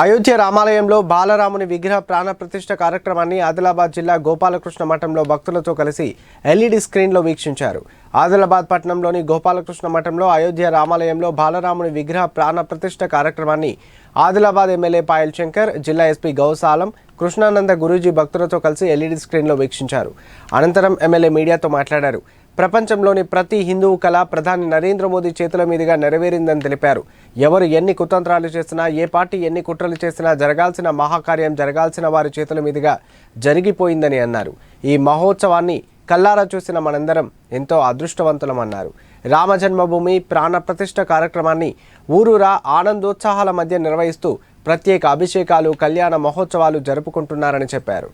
అయోధ్య రామాలయంలో బాలరాముని విగ్రహ ప్రాణప్రతిష్ఠ కార్యక్రమాన్ని ఆదిలాబాద్ జిల్లా గోపాలకృష్ణ మఠంలో భక్తులతో కలిసి ఎల్ఈడి స్క్రీన్లో వీక్షించారు. ఆదిలాబాద్ పట్టణంలోని గోపాలకృష్ణ మఠంలో అయోధ్య రామాలయంలో బాలరాముని విగ్రహ ప్రాణప్రతిష్ఠ కార్యక్రమాన్ని ఆదిలాబాద్ ఎమ్మెల్యే పాయల్ శంకర్ జిల్లా ఎస్పీ గౌసాలం కృష్ణానంద గురూజీ భక్తులతో కలిసి ఎల్ఈడి స్క్రీన్లో వీక్షించారు. అనంతరం ఎమ్మెల్యే మీడియాతో మాట్లాడారు. ప్రపంచంలోని ప్రతి హిందువు కళ ప్రధాని నరేంద్ర మోదీ చేతుల మీదుగా నెరవేరిందని తెలిపారు. ఎవరు ఎన్ని కుతంత్రాలు చేసినా ఏ పార్టీ ఎన్ని కుట్రలు చేసినా జరగాల్సిన మహాకార్యం జరగాల్సిన వారి చేతుల మీదుగా జరిగిపోయిందని అన్నారు. ఈ మహోత్సవాన్ని కల్లారా చూసిన మనందరం ఎంతో అదృష్టవంతులమన్నారు. రామజన్మభూమి ప్రాణప్రతిష్ట ప్రాణ కార్యక్రమాన్ని ఊరూరా ఆనందోత్సాహాల మధ్య నిర్వహిస్తూ ప్రత్యేక అభిషేకాలు కళ్యాణ మహోత్సవాలు జరుపుకుంటున్నారని చెప్పారు.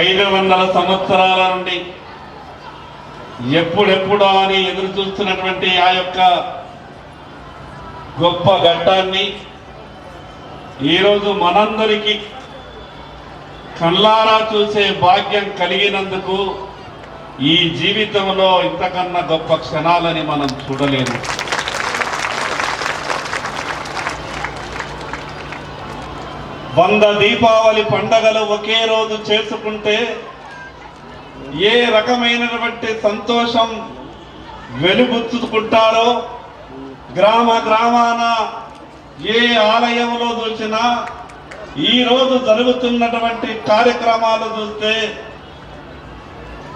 ఐదు వందల సంవత్సరాల నుండి ఎప్పుడెప్పుడో అని ఎదురు చూస్తున్నటువంటి ఆ యొక్క గొప్ప ఘట్టాన్ని ఈరోజు మనందరికీ కళ్ళారా చూసే భాగ్యం కలిగినందుకు ఈ జీవితంలో ఇంతకన్నా గొప్ప క్షణాలని మనం చూడలేము వంద దీపావళి పండగలు ఒకే రోజు చేసుకుంటే ఏ రకమైనటువంటి సంతోషం వెలుగుచ్చుకుంటారో గ్రామ గ్రామాన ఏ ఆలయంలో చూసినా ఈ రోజు జరుగుతున్నటువంటి కార్యక్రమాలు చూస్తే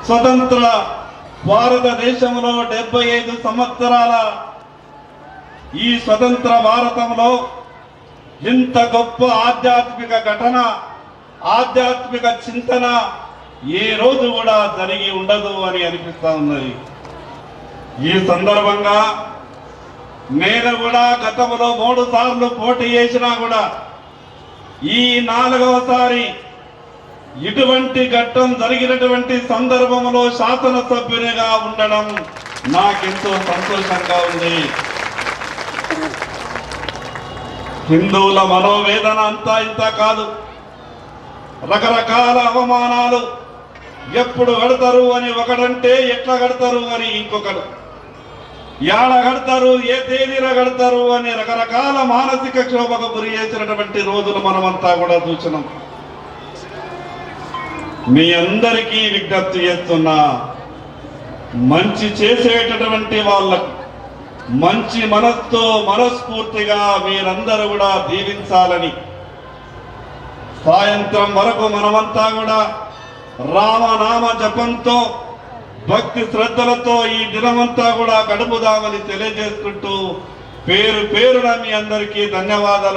స్వతంత్ర భారతదేశంలో డెబ్బై ఐదు సంవత్సరాల ఈ స్వతంత్ర భారతంలో ఇంత గొప్ప ఆధ్యాత్మిక ఘటన ఆధ్యాత్మిక చింతన ఏ రోజు కూడా జరిగి ఉండదు అని అనిపిస్తా ఉన్నది. ఈ సందర్భంగా నేను కూడా గతంలో మూడు సార్లు పోటీ చేసినా కూడా ఈ నాలుగవసారి ఇటువంటి ఘట్టం జరిగినటువంటి సందర్భంలో శాసనసభ్యునిగా ఉండడం నాకెంతో సంతోషంగా ఉంది. హిందువుల మనోవేదన అంతా ఇంత కాదు. రకరకాల అవమానాలు ఎప్పుడు కడతారు అని ఒకడంటే ఎట్లా కడతారు అని ఇంకొకడు. యాడ కడతారు ఏ తేదీన కడతారు అని రకరకాల మానసిక క్షోభకు గురి చేసినటువంటి రోజులు మనమంతా కూడా చూసినాం మీ అందరికీ విజ్ఞప్తి చేస్తున్నా మంచి చేసేటటువంటి వాళ్ళకు మంచి మనస్తో మనస్ఫూర్తిగా మీరందరూ కూడా దీవించాలని. సాయంత్రం వరకు మనమంతా కూడా రామనామ జపంతో భక్తి శ్రద్ధలతో ఈ దినమంతా కూడా గడుపుదామని తెలియజేసుకుంటూ పేరు పేరున మీ అందరికీ ధన్యవాదాలు.